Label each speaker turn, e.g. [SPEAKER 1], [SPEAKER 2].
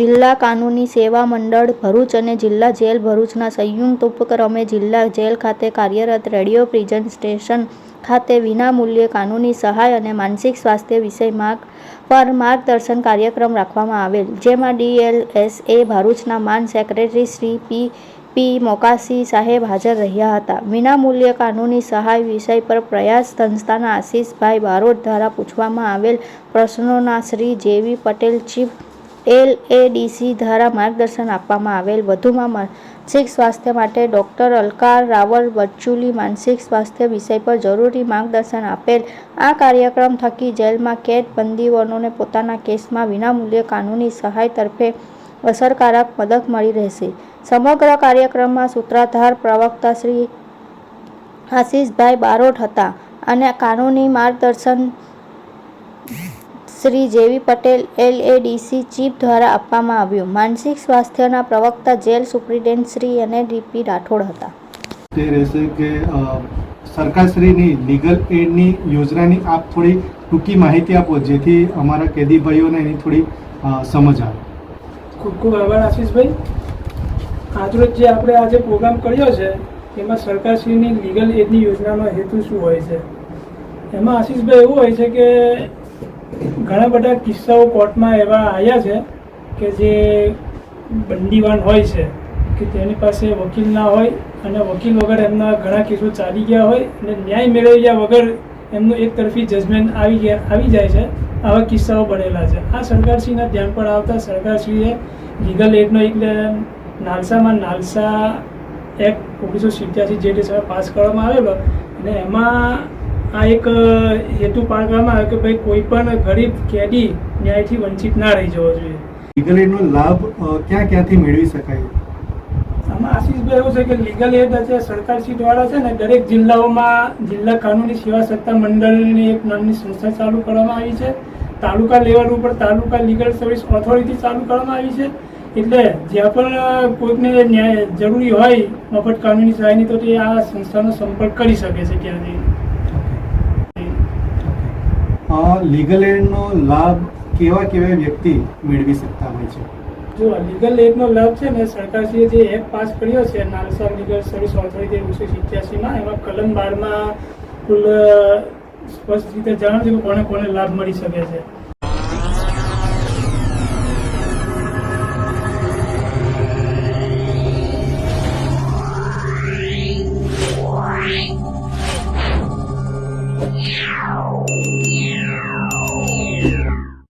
[SPEAKER 1] જિલ્લા કાનૂની સેવા મંડળ ભરૂચ અને જિલ્લા જેલ ભરૂચના સંયુક્ત ઉપક્રમે જિલ્લા જેલ ખાતે કાર્યરત રેડિયો પ્રિઝન સ્ટેશન ખાતે વિનામૂલ્યે કાનૂની સહાય અને માનસિક સ્વાસ્થ્ય વિષય માર્ગ પર માર્ગદર્શન કાર્યક્રમ રાખવામાં આવેલ, જેમાં ડીએલએસએ ભરૂચના માન સેક્રેટરી શ્રી પી પી મોકાસી સાહેબ હાજર રહ્યા હતા. વિનામૂલ્ય કાનૂની સહાય વિષય પર પ્રયાસ સંસ્થાના આશીષભાઈ બારોટ દ્વારા પૂછવામાં આવેલ પ્રશ્નોના શ્રી જેવી પટેલ ચીફ એલ એડીસી દ્વારા માર્ગદર્શન આપવામાં આવેલ વધુમાં માનસિક સ્વાસ્થ્ય માટે ડૉક્ટર અલકાર રાવલ બચ્ચુલી માનસિક સ્વાસ્થ્ય વિષય પર જરૂરી માર્ગદર્શન આપેલ આ કાર્યક્રમ થકી જેલમાં કેદ બંદીઓને પોતાના કેસમાં વિનામૂલ્યે કાનૂની સહાય તરફે અસરકારક મદદ મળી રહેશે. સમગ્ર કાર્યક્રમમાં સૂત્રાધાર પ્રવક્તા શ્રી આશીષભાઈ બારોટ હતા અને કાનૂની માર્ગદર્શન શ્રી જેવી પટેલ એલએડીસી ચીફ દ્વારા આપવામાં આવ્યું. માનસિક સ્વાસ્થ્યના પ્રવક્તા જેલ સુપ્રિન્ટેન્ડન્ટ શ્રી અને ડીપી રાઠોડ હતા.
[SPEAKER 2] તે રહેશે કે સરકારશ્રીની લીગલ એડની યોજનાની આપ થોડી ટૂંકી માહિતી આપો જેથી અમારા કેદી ભાઈઓને એની થોડી સમજ આવે.
[SPEAKER 3] ખૂબ ખૂબ આભાર આશીષભાઈ. આજરોજ જે આપણે આજે પ્રોગ્રામ કર્યો છે એમાં સરકારશ્રીની લીગલ એડની યોજનાનો હેતુ શું હોય છે? એમાં આશીષભાઈ એવું હોય છે કે ઘણા બધા કિસ્સાઓ કોર્ટમાં એવા આવ્યા છે કે જે બંદીવાન હોય છે, કે તેની પાસે વકીલ ના હોય અને વકીલ વગર એમના ઘણા કેસો ચાલી ગયા હોય અને ન્યાય મેળવ્યા વગર એમનું એક તરફી જજમેન્ટ આવી ગયા, આવી જાય છે, આવા કિસ્સાઓ બનેલા છે. આ સરકારશ્રીના ધ્યાન પર આવતા સરકારશ્રીએ લીગલ એડનો એક નાલસામાં નાલસા એક્ટ ઓગણીસો સિત્યાસી જે પાસ કરવામાં આવેલો, અને એમાં આ એક હેતુ પાડવામાં આવ્યો કે ભાઈ કોઈ પણ ગરીબ કેદી ન્યાયથી વંચિત ના રહી જવો જોઈએ.
[SPEAKER 2] લીગલ એડનો લાભ ક્યાં ક્યાંથી મેળવી શકાય?
[SPEAKER 3] આમાં આશીષભાઈ એવું છે કે લીગલ એડ છે સરકારશ્રી દ્વારા છે ને દરેક જિલ્લાઓમાં જિલ્લા કાનૂની સેવા સત્તા મંડળની એક નામની સંસ્થા ચાલુ કરવામાં આવી છે. તાલુકા લેવલ ઉપર તાલુકા લીગલ સર્વિસ ઓથોરિટી ચાલુ કરવામાં આવી છે. એટલે જ્યાં પણ કોઈકને ન્યાય જરૂરી હોય મફત કાનૂની સહાયની તો તે આ સંસ્થાનો સંપર્ક કરી શકે છે ત્યાંથી
[SPEAKER 2] લીગલ એડનો લાભ કેવા કેવા વ્યક્તિ મેળવી શકતા હોય છે
[SPEAKER 3] જો લીગલ એડનો લાભ છે ને, સરકારશ્રીએ જે એપ પાસ કર્યો છે નાલસા લીગલ સર્વિસ ઓથોરિટી ઓગણીસો સિત્યાસીમાં એમાં કલમ બારમાં કુલ સ્પષ્ટ રીતે જણાવ્યું છે કે કોને કોને લાભ મળી શકે છે
[SPEAKER 4] Yeah.